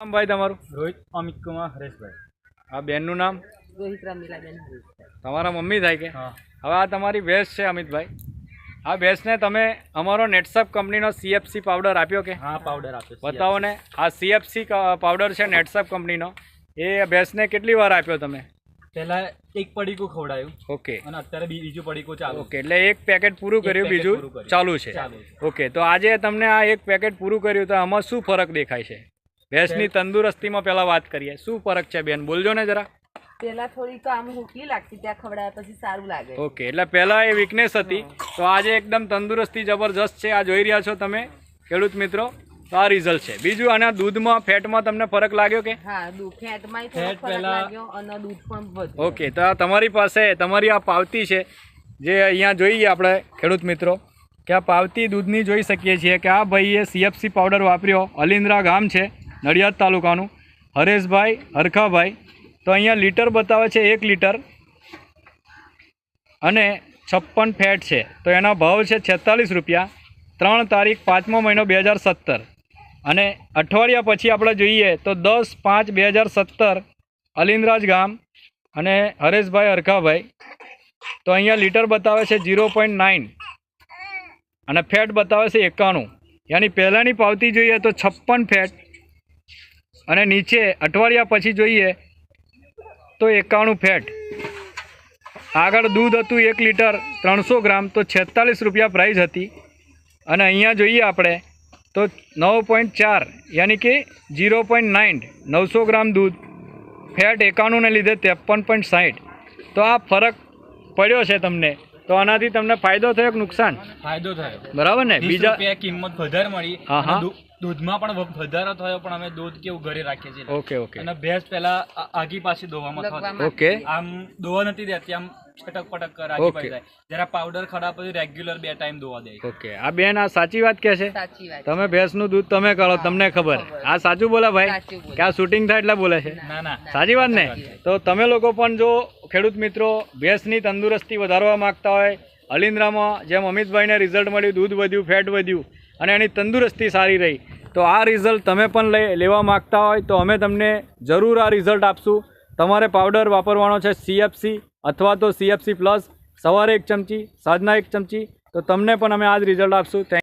નામ ભાઈ તમારું? રોહિત અમિત કુમાર હરેશભાઈ. આ બેનનું નામ? રોહિત રમીલાબેન તમારા મમ્મી થાય કે? હવે આ તમારી ભેંસ છે અમિતભાઈ. આ ભેંસને તમે અમારો નેટસપ કંપનીનો સીએફસી પાવડર આપ્યો કે? હા પાવડર આપ્યો બતાવો ને આ સીએફસી પાવડર છે નેટસપ કંપનીનો. એ ભેંસને કેટલી વાર આપ્યો તમે? પહેલા એક પડીકું ખવડાયું. ઓકે. અને અત્યારે બીજું પડીકું ચાલુ ઓકે એટલે એક પેકેટ પૂરું કર્યું બીજું ચાલુ છે. ઓકે તો આજે તમને આ એક પેકેટ પૂરું કર્યું તો આમાં શું ફરક દેખાય છે? ભેંસની તંદુરસ્તીમાં પહેલા વાત કરીએ. શું ફરક છે બેન? બોલજો ને જરા. પેલા થોડી તો આમ હુકી લાગતી ત્યાં ખવડાવ્યા પછી સારું લાગે. ઓકે એટલે પહેલા એ વીકનેસ હતી. તો આજે એકદમ તંદુરસ્તી જબરજસ્ત છે. આ જોઈ રહ્યા છો તમે ખેડૂત મિત્રો. તો આ રિઝલ્ટ છે. બીજું આના દૂધમાં ફેટમાં તમને ફરક લાગ્યો કે? હા ફેટમાં ફેટ પહેલા- અને દૂધ પણ વધ્યું. ઓકે તો આ તમારી પાસે તમારી આ પાવતી છે જે અહીંયા જોઈએ આપણે ખેડૂત મિત્રો કે આ પાવતી દૂધની જોઈ શકીએ છીએ કે આ ભાઈએ સીએફસી પાવડર વાપર્યો. અલિન્દ્રા ગામ છે. નડિયાદ તાલુકાનું. હરેશભાઈ, હરખાભાઈ, તો અહીંયા લીટર બતાવે છે એક લીટર. અને છપ્પન ફેટ છે. તો એના ભાવ છે છેતાલીસ રૂપિયા. ત્રણ તારીખ પાંચમો મહિનો બે હજાર સત્તર. અને અઠવાડિયા પછી આપણે જોઈએ તો દસ પાંચ બે હજાર સત્તર અલિન્દ્રાજ ગામ અને હરેશભાઈ, હરખાભાઈ. તો અહીંયા લીટર બતાવે છે ઝીરો પોઈન્ટ નાઇન. અને ફેટ બતાવે છે એકાણું. યાની પહેલાંની પાવતી જોઈએ તો છપ્પન ફેટ. અને નીચે અઠવાડિયા પછી જોઈએ તો એકાણું ફેટ. આગળ દૂધ હતું એક લીટર ત્રણસો ગ્રામ, તો છેતાલીસ રૂપિયા પ્રાઇસ હતી. અને અહીંયા જોઈએ આપણે તો નવ પોઈન્ટ ચાર, યાની કે ઝીરો પોઈન્ટ નાઇન નવસો ગ્રામ દૂધ, ફેટ એકાણુંને લીધે ત્રેપન પોઈન્ટ સાહીઠ તો આ ફરક પડ્યો છે તમને. તો આનાથી તમને ફાયદો થયો કે નુકસાન? ફાયદો થયો. બરાબર ને? બીજા કિંમત વધારે મળી. હા, હા. દૂધમાં પણ વધારો થયો પણ અમે દૂધ કેવું ઘરે રાખીએ છીએ. Okay okay. અને ભેંસ પહેલા આગી પાછી દોવામાં થતી ઓકે. આમ દોવા નથી દેતી આમ છટક પટક કર આગી પાસે જાય. જરા પાવડર ખરાબ પછી રેગ્યુલર બે ટાઈમ દોવા દે. ઓકે. આ બેન આ સાચી વાત કે છે? સાચી વાત. તમે ભેંસનું દૂધ તમે કરો તમને ખબર. આ સાચું બોલા ભાઈ? કે આ શૂટિંગ થાય એટલે બોલે છે? ના ના. સાચી વાત ને? તો તમે લોકો પણ જો ખેડૂત મિત્રો, ભેંસની તંદુરસ્તી વધારવા માંગતા હોય અલિન્દ્રામાં જેમ અમિતભાઈને રિઝલ્ટ મળ્યું, દૂધ વધ્યું, ફેટ વધ્યું, અને એની તંદુરસ્તી સારી રહી, તો આ રિઝલ્ટ તમે પણ લઈ લેવા માગતા હોય, તો અમે તમને જરૂર આ રિઝલ્ટ આપશું. તમારે પાવડર વાપરવાનો છે સીએફસી અથવા તો સીએફસી પ્લસ સવારે એક ચમચી, સાંજના એક ચમચી, તો તમને પણ અમે આ રિઝલ્ટ આપશું. થેન્ક